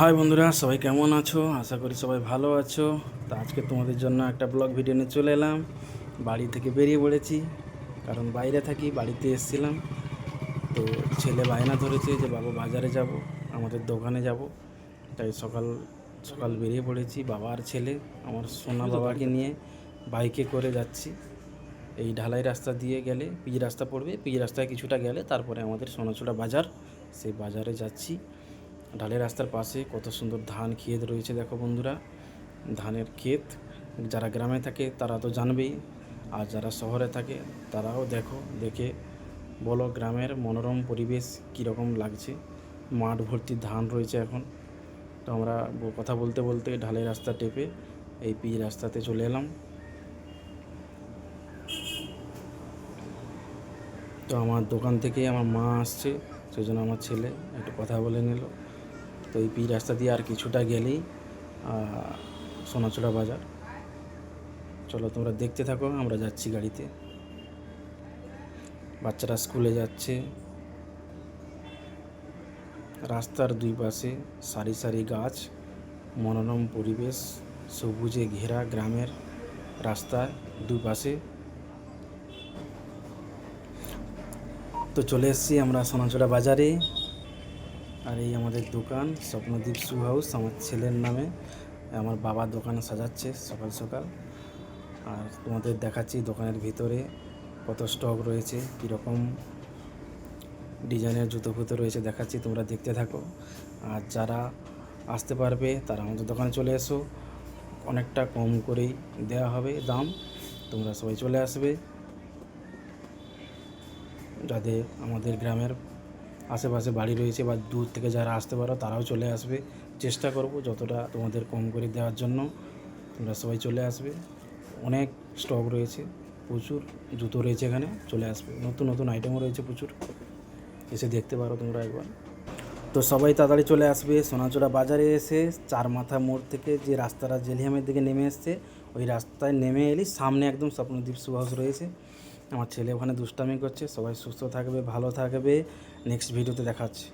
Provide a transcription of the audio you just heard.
High বন্ধুরা সবাই কেমন আছো? আশা করি সবাই ভালো আছো। তো আজকে তোমাদের জন্য একটা ব্লগ ভিডিও নিয়ে চলে এলাম। বাড়ি থেকে বেরিয়ে পড়েছি কারণ বাইরে থাকি বাড়িতে এসেছিলাম। তো ছেলে বায়না ধরেছে যে বাবা বাজারে যাব আমাদের দোকানে যাব। তাই সকাল সকাল বেরিয়ে পড়েছি বাবা আর ছেলে আমার সোনা বাবাকে নিয়ে বাইকে করে যাচ্ছি। এই ঢালাই রাস্তা দিয়ে গেলে পিচ রাস্তা পড়বে পিচ রাস্তায় কিছুটা গেলে তারপরে আমাদের সোনাচূড়া বাজার সেই বাজারে যাচ্ছি। ঢালাই রাস্তার পাশে কত সুন্দর ধান ক্ষেত রয়েছে, দেখো বন্ধুরা। ধানের ক্ষেত, যারা গ্রামে থাকে তারা তো জানবেই, আর যারা শহরে থাকে তারাও দেখো, দেখে বলো গ্রামের মনোরম পরিবেশ কীরকম লাগছে। মাঠ ভর্তি ধান রয়েছে এখন। তো আমরা কথা বলতে বলতে ঢালাই রাস্তা টেপে এই পি রাস্তাতে চলে এলাম। তো আমার দোকান থেকে আমার মা আসছে, সেই জন্য আমার ছেলে একটু কথা বলে নিল। তো এই পি রাস্তা দিয়ে আর কিছুটা গেলেই সোনাচূড়া বাজার। চলো তোমরা দেখতে থাকো, আমরা যাচ্ছি গাড়িতে। বাচ্চারা স্কুলে যাচ্ছে। রাস্তার দুই পাশে সারি সারি গাছ, মনোরম পরিবেশ, সবুজে ঘেরা গ্রামের রাস্তায় দুই পাশে। তো চলে এসেছি আমরা সোনাচূড়া বাজারে। আর এই আমাদের দোকান, স্বপ্নদীপ শু হাউস, আমার ছেলের নামে। আমার বাবা দোকান সাজাচ্ছে সকাল সকাল। আর তোমাদের দেখাচ্ছি দোকানের ভিতরে কত স্টক রয়েছে, কীরকম ডিজাইনের জুতো ফুতো রয়েছে দেখাচ্ছি, তোমরা দেখতে থাকো। আর যারা আসতে পারবে, তারা আমাদের দোকানে চলে এসো। অনেকটা কম করেই দেওয়া হবে দাম, তোমরা সবাই চলে আসবে। যাদের আমাদের গ্রামের আশেপাশে বাড়ি রয়েছে বা দূর থেকে যারা আসতে পারো, তারাও চলে আসবে। চেষ্টা করব যতটা তোমাদের কম করে দেওয়ার জন্য। তোমরা সবাই চলে আসবে। অনেক স্টক রয়েছে, প্রচুর জুতো রয়েছে এখানে, চলে আসবে। নতুন নতুন আইটেমও রয়েছে প্রচুর। এসে দেখতে পারো তোমরা একবার। তো সবাই তাড়াতাড়ি চলে আসবে। সোনাচূড়া বাজারে এসে চার মাথা মোড় থেকে যে রাস্তাটা জেলিয়ামের দিকে নেমে এসছে, ওই রাস্তায় নেমে এলি, সামনে একদম স্বপ্নদ্বীপ সুভাষ রয়েছে। আমার ছেলে ওখানে দুষ্টামি করছে সবাই সুস্থ থাকবে ভালো থাকবে। নেক্সট ভিডিওতে দেখাচ্ছে